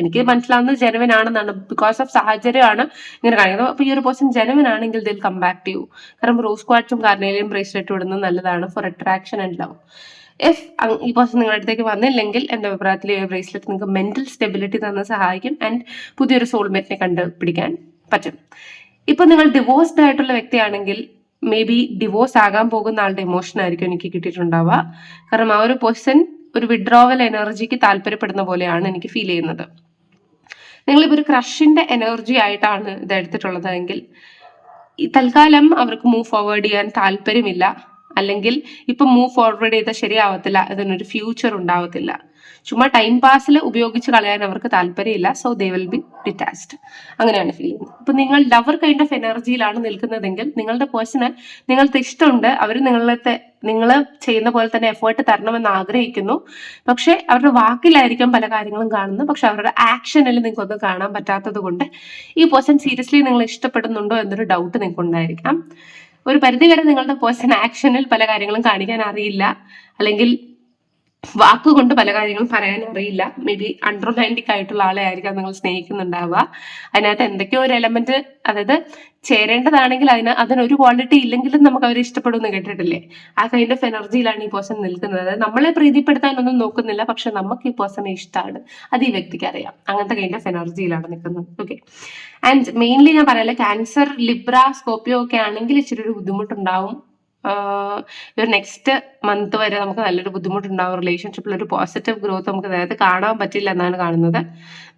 എനിക്ക് മനസ്സിലാവുന്നത് ജെനുവൻ ആണെന്നാണ്. ബിക്കോസ് ഓഫ് സാഹചര്യമാണ് ഇങ്ങനെ കാണിക്കുന്നത്. അപ്പോൾ ഈ ഒരു പേഴ്സൺ ജെനുവൻ ആണെങ്കിൽ ഇതിൽ കമ്പാക്ട് ചെയ്യൂ കാരണം റോസ് ക്വാഡ്സും കാർണേലിയും ബ്രേസ്ലെറ്റ് ഇടുന്നത് നല്ലതാണ് for attraction and love if ഈ പേഴ്സൺ നിങ്ങളുടെ അടുത്തേക്ക് വന്നില്ലെങ്കിൽ എന്റെ അഭിപ്രായത്തിൽ ഈ ബ്രേസ്ലെറ്റ് നിങ്ങൾക്ക് മെന്റൽ സ്റ്റെബിലിറ്റി തന്നെ സഹായിക്കും ആൻഡ് പുതിയൊരു സോൾമേറ്റിനെ കണ്ടുപിടിക്കാൻ പറ്റും. ഇപ്പൊ നിങ്ങൾ ഡിവോഴ്സ്ഡ് ആയിട്ടുള്ള വ്യക്തിയാണെങ്കിൽ മേ ബി ഡിവോഴ്സ് ആകാൻ പോകുന്ന ആളുടെ ഇമോഷൻ ആയിരിക്കും എനിക്ക് കിട്ടിയിട്ടുണ്ടാവുക. കാരണം ആ ഒരു പേഴ്സൺ ഒരു വിഡ്രോവൽ എനർജിക്ക് താല്പര്യപ്പെടുന്ന പോലെയാണ് എനിക്ക് ഫീൽ ചെയ്യുന്നത്. നിങ്ങളിപ്പോൾ ഒരു ക്രഷിന്റെ എനർജി ആയിട്ടാണ് ഇത് എടുത്തിട്ടുള്ളത് എങ്കിൽ ഈ തൽക്കാലം അവർക്ക് മൂവ് ഫോർവേഡ് ചെയ്യാൻ താല്പര്യമില്ല. അല്ലെങ്കിൽ ഇപ്പൊ മൂവ് ഫോർവേഡ് ചെയ്താൽ ശരിയാവത്തില്ല. അതിനൊരു ഫ്യൂച്ചർ ഉണ്ടാവത്തില്ല. ചുമ്മാ ടൈം പാസിൽ ഉപയോഗിച്ച് കളയാൻ അവർക്ക് താല്പര്യമില്ല. So they will be detached അങ്ങനെയാണ് ഫീൽ ചെയ്യുന്നത്. ഇപ്പൊ നിങ്ങൾ ലവർ കൈൻഡ് ഓഫ് എനർജിയിലാണ് നിൽക്കുന്നതെങ്കിൽ നിങ്ങളുടെ പേഴ്സണൽ നിങ്ങൾക്ക് ഇഷ്ടമുണ്ട് അവർ നിങ്ങളത്തെ നിങ്ങൾ ചെയ്യുന്ന പോലെ തന്നെ എഫേർട്ട് തരണമെന്ന് ആഗ്രഹിക്കുന്നു. പക്ഷെ അവരുടെ വാക്കിലായിരിക്കും പല കാര്യങ്ങളും കാണുന്നത്. പക്ഷെ അവരുടെ ആക്ഷനിൽ നിങ്ങൾക്കൊന്നും കാണാൻ പറ്റാത്തത് കൊണ്ട് ഈ പേഴ്സൺ സീരിയസ്ലി നിങ്ങൾ ഇഷ്ടപ്പെടുന്നുണ്ടോ എന്നൊരു ഡൗട്ട് നിങ്ങൾക്ക് ഉണ്ടായിരിക്കാം ഒരു പരിധിവരെ നിങ്ങളുടെ പേഴ്സൺ ആക്ഷനിൽ പല കാര്യങ്ങളും കാണിക്കാൻ അറിയില്ല. അല്ലെങ്കിൽ വാക്കുകൊണ്ട് പല കാര്യങ്ങളും പറയാൻ അറിയില്ല. മേ ബി അൺറൊമാന്റിക് ആയിട്ടുള്ള ആളെ ആയിരിക്കാം നിങ്ങൾ സ്നേഹിക്കുന്നുണ്ടാവുക. അതിനകത്ത് എന്തൊക്കെയോ ഒരു എലമെന്റ് അതായത് ചേരേണ്ടതാണെങ്കിൽ അതിന് അതിനൊരു ക്വാളിറ്റി ഇല്ലെങ്കിലും നമുക്ക് അവരെ ഇഷ്ടപ്പെടുമെന്ന് കേട്ടിട്ടില്ലേ? ആ കൈൻഡ് ഓഫ് എനർജിയിലാണ് ഈ പേഴ്സൺ നിൽക്കുന്നത്. അതായത് നമ്മളെ പ്രീതിപ്പെടുത്താനൊന്നും നോക്കുന്നില്ല പക്ഷെ നമുക്ക് ഈ പേഴ്സണെ ഇഷ്ടമാണ് അത് ഈ വ്യക്തിക്ക് അറിയാം. അങ്ങനത്തെ കൈൻഡ് ഓഫ് എനർജിയിലാണ് നിൽക്കുന്നത്. ഓക്കെ ആൻഡ് മെയിൻലി ഞാൻ പറയല ക്യാൻസർ ലിബ്ര സ്കോപ്പിയോ ഒക്കെ ആണെങ്കിൽ ഇച്ചിരി ഒരു ബുദ്ധിമുട്ടുണ്ടാവും. ഒരു നെക്സ്റ്റ് മന്ത് വരെ നമുക്ക് നല്ലൊരു ബുദ്ധിമുട്ടുണ്ടാവും. റിലേഷൻഷിപ്പിൽ ഒരു പോസിറ്റീവ് ഗ്രോത്ത് നമുക്ക് അതായത് കാണാൻ പറ്റില്ല എന്നാണ് കാണുന്നത്.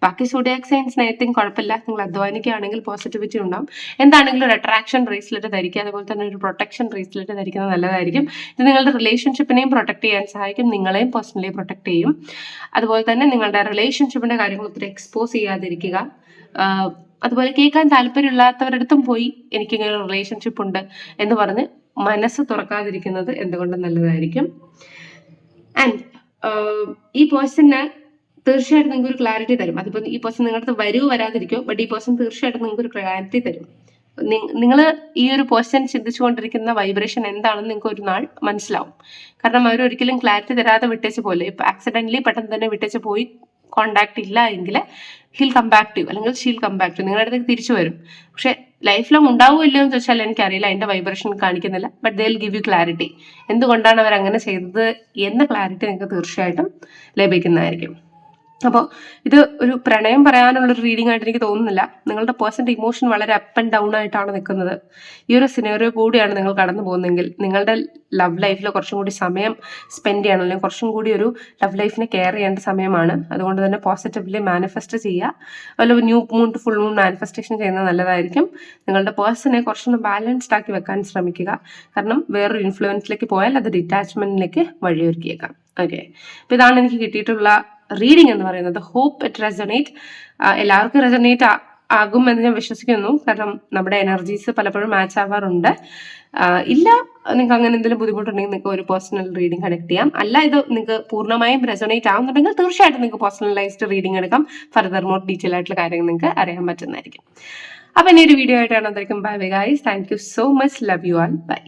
ബാക്കി സുഡിയാക് സൈൻസ് നേരത്തെയും കുഴപ്പമില്ല. നിങ്ങൾ അധ്വാനിക്കുകയാണെങ്കിൽ പോസിറ്റിവിറ്റി ഉണ്ടാവും. എന്താണെങ്കിലും ഒരു അട്രാക്ഷൻ ബ്രേസ്ലെറ്റ് ധരിക്കുക അതുപോലെ തന്നെ ഒരു പ്രൊട്ടക്ഷൻ ബ്രേസ്ലെറ്റ് ധരിക്കുന്നത് നല്ലതായിരിക്കും. ഇത് നിങ്ങളുടെ റിലേഷൻഷിപ്പിനെയും പ്രൊട്ടക്ട് ചെയ്യാൻ സഹായിക്കും. നിങ്ങളെയും പേഴ്സണലി പ്രൊട്ടക്ട് ചെയ്യും. അതുപോലെ തന്നെ നിങ്ങളുടെ റിലേഷൻഷിപ്പിന്റെ കാര്യങ്ങൾ ഒത്തിരി എക്സ്പോസ് ചെയ്യാതിരിക്കുക. അതുപോലെ കേൾക്കാൻ താല്പര്യമില്ലാത്തവരടുത്തും പോയി എനിക്കിങ്ങനെ റിലേഷൻഷിപ്പ് ഉണ്ട് എന്ന് പറഞ്ഞ് മനസ്സ് തുറക്കാതിരിക്കുന്നത് എന്തുകൊണ്ടും നല്ലതായിരിക്കും? ആൻഡ് ഈ പേഴ്സന് തീർച്ചയായിട്ടും നിങ്ങൾക്ക് ഒരു ക്ലാരിറ്റി തരും. അതിപ്പോ ഈ പേഴ്സൺ നിങ്ങളുടെ അടുത്ത് വരൂ വരാതിരിക്കോ ബട്ട് ഈ പേഴ്സൺ തീർച്ചയായിട്ടും നിങ്ങൾക്ക് ഒരു ക്ലാരിറ്റി തരും നിങ്ങൾ ഈ ഒരു പേഴ്സൺ ചിന്തിച്ചുകൊണ്ടിരിക്കുന്ന വൈബ്രേഷൻ എന്താണെന്ന് നിങ്ങൾക്ക് ഒരു നാൾ മനസ്സിലാവും. കാരണം അവർ ഒരിക്കലും ക്ലാരിറ്റി തരാതെ വിട്ടേച്ച് പോലെ ഇപ്പൊ ആക്സിഡന്റലി പെട്ടെന്ന് തന്നെ വിട്ടേച്ച് പോയി കോണ്ടാക്ട് ഇല്ല എങ്കിൽ ഹിൽ കം ടു അല്ലെങ്കിൽ ഷീൽ കം ടു നിങ്ങളുടെ അടുത്തേക്ക് തിരിച്ചു വരും. പക്ഷെ ലൈഫ് ലോങ് ഉണ്ടാവുമോ ഇല്ലയോ എന്ന് ചോദിച്ചാൽ എനിക്കറിയില്ല അതിന്റെ വൈബ്രേഷൻ കാണിക്കുന്നില്ല but they will give you clarity എന്തുകൊണ്ടാണ് അവർ അങ്ങനെ ചെയ്തത് എന്ന ക്ലാരിറ്റി നിങ്ങൾക്ക് തീർച്ചയായിട്ടും ലഭിക്കുന്നതായിരിക്കും. അപ്പോൾ ഇത് ഒരു പ്രണയം പറയാനുള്ള ഒരു റീഡിംഗ് ആയിട്ട് എനിക്ക് തോന്നുന്നില്ല. നിങ്ങളുടെ പേഴ്സന്റെ ഇമോഷൻ വളരെ അപ്പ് ആൻഡ് ഡൗൺ ആയിട്ടാണ് നിൽക്കുന്നത് ഈ ഒരു സിനേറിയോ കൂടിയാണ് നിങ്ങൾ കടന്നു പോകുന്നതെങ്കിൽ നിങ്ങളുടെ ലവ് ലൈഫിൽ കുറച്ചും കൂടി സമയം സ്പെൻഡ് ചെയ്യണം. അല്ലെങ്കിൽ കുറച്ചും കൂടി ഒരു ലവ് ലൈഫിനെ കെയർ ചെയ്യേണ്ട സമയമാണ്. അതുകൊണ്ട് തന്നെ പോസിറ്റീവ്ലി മാനിഫെസ്റ്റ് ചെയ്യുക. അതുപോലെ new moon to full moon manifestation ചെയ്യുന്നത് നല്ലതായിരിക്കും. നിങ്ങളുടെ പേഴ്സണെ കുറച്ചൊന്ന് ബാലൻസ്ഡ് ആക്കി വെക്കാൻ ശ്രമിക്കുക. കാരണം വേറൊരു ഇൻഫ്ലുവൻസിലേക്ക് പോയാൽ അത് ഡിറ്റാച്ച്മെന്റിലേക്ക് വഴിയൊരുക്കിയേക്കാം. ഓക്കെ അപ്പോൾ ഇതാണ് എനിക്ക് കിട്ടിയിട്ടുള്ള റീഡിംഗ് എന്ന് പറയുന്നത്. ഹോപ്പ് ഇറ്റ് റെസണേറ്റ് എല്ലാവർക്കും റെസണേറ്റ് ആകും എന്ന് ഞാൻ വിശ്വസിക്കുന്നു. കാരണം നമ്മുടെ എനർജീസ് പലപ്പോഴും മാച്ച് ആവാറുണ്ട്. ഇല്ല നിങ്ങൾക്ക് അങ്ങനെ എന്തെങ്കിലും ബുദ്ധിമുട്ടുണ്ടെങ്കിൽ നിങ്ങൾക്ക് ഒരു പേഴ്സണൽ റീഡിംഗ് കണക്ട് ചെയ്യാം. അല്ല ഇത് നിങ്ങൾക്ക് പൂർണമായും റെസോണേറ്റ് ആവുന്നുണ്ടെങ്കിൽ തീർച്ചയായിട്ടും നിങ്ങൾക്ക് പേഴ്സണലൈസ്ഡ് റീഡിംഗ് എടുക്കാം. ഫർദർ മോർ ഡീറ്റെയിൽ ആയിട്ടുള്ള കാര്യങ്ങൾ നിങ്ങൾക്ക് അറിയാൻ പറ്റുന്നതായിരിക്കും. അപ്പം ഇനി ഒരു വീഡിയോ ആയിട്ടാണ്. അതായിരിക്കും bye bye guys thank you so much love you all bye